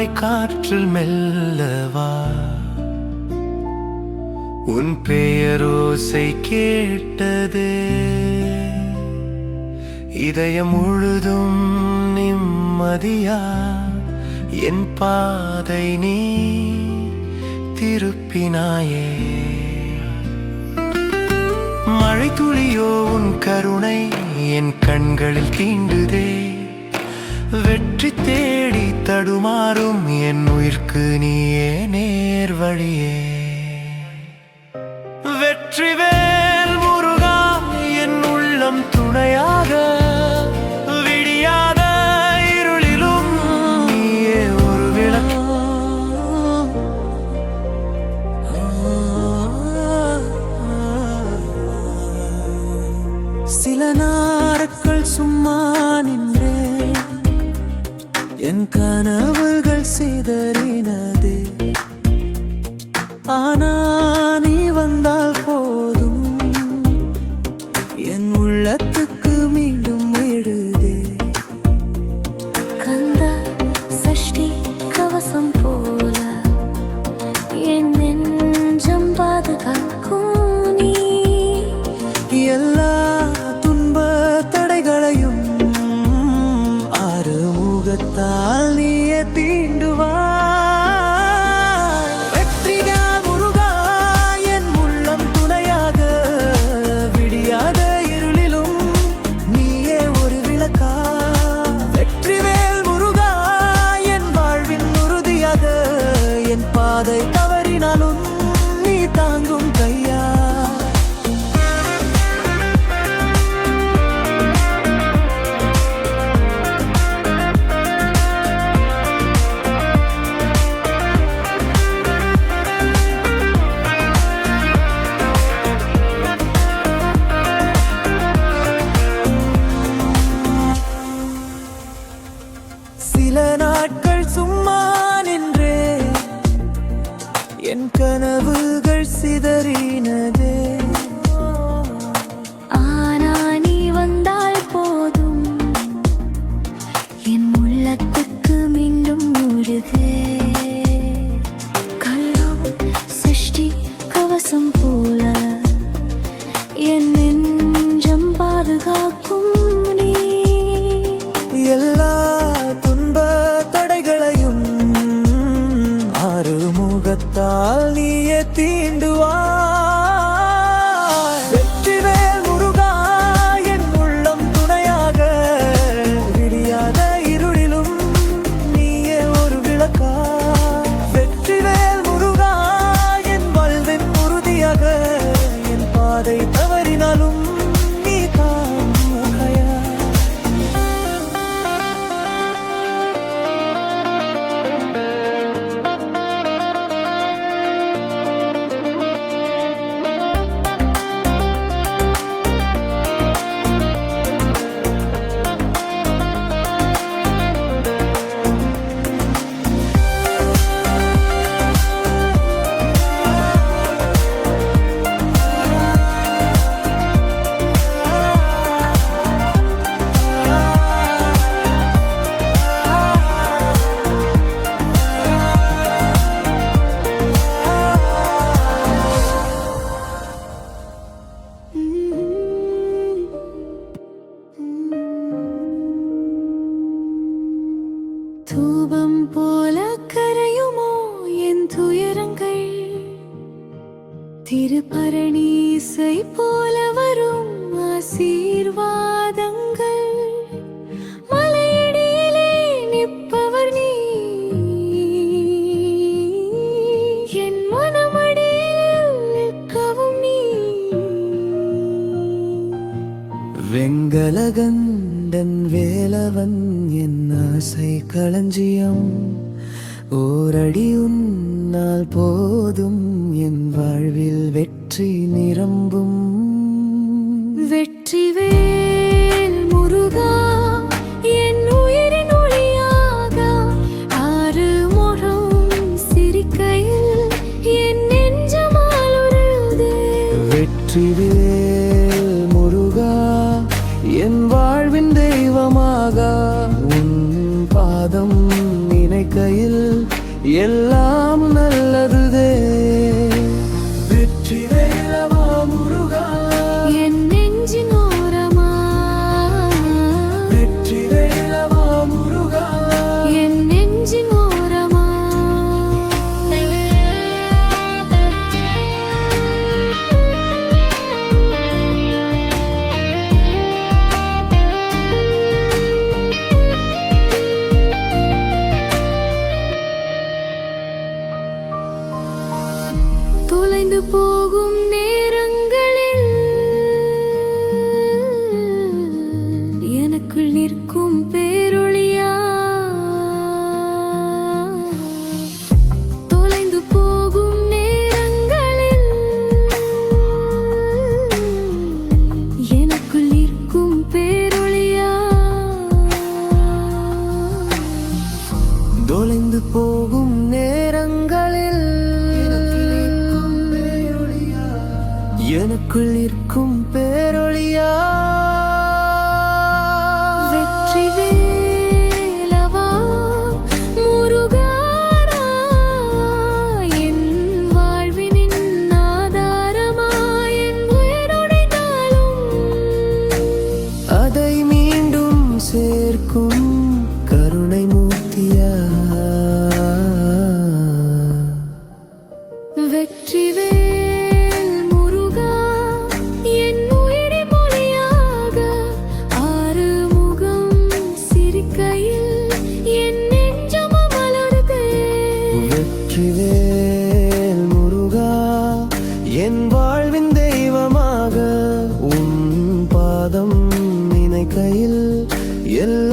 மாலை காற்றில் மெல்லவா? உன் பெயரோசை கேட்டது. இதயம் முழுதும் நிம்மதியா? என் பாதை நீ திருப்பினாயே. மழை துளியோ உன் கருணை என் கண்களில் தீண்டுதே. வெற்றி தேடி தடுமாறும் என் உயிர் ஆனா என் என் கனவுகள் சிதறினதே. ஆறுமுகத்தால் நீயே தீண்டுவாய். திருப்பரணீசை போல வரும் ஆசீர்வாதங்கள். மலையடியிலே நிற்பவர் நீ என் மனமடியில் நிற்கவும் நீ வெங்கலகண்டன் வேலவன் என் ஆசை களஞ்சியம். ஓரடி உன்னால் போ வாழ்வில் வெற்றி நிரம்பும். வெற்றி வேல் முருகா என் உயிரின் ஒளியாக ஆறு முகம் சிரிக்கையில் என் நெஞ்சமாலுருதே வெற்றி வேல் முருகா என் வாழ்வின் தெய்வமாக உன் பாதம் நினைக்கையில் எல்லாம் நடந்து போ எனக்குள் இருக்கும் பேரொழியா? வெற்றி என் வாழ்வின் தெய்வமாக உன் பாதம் நினைக்கையில் எல்லா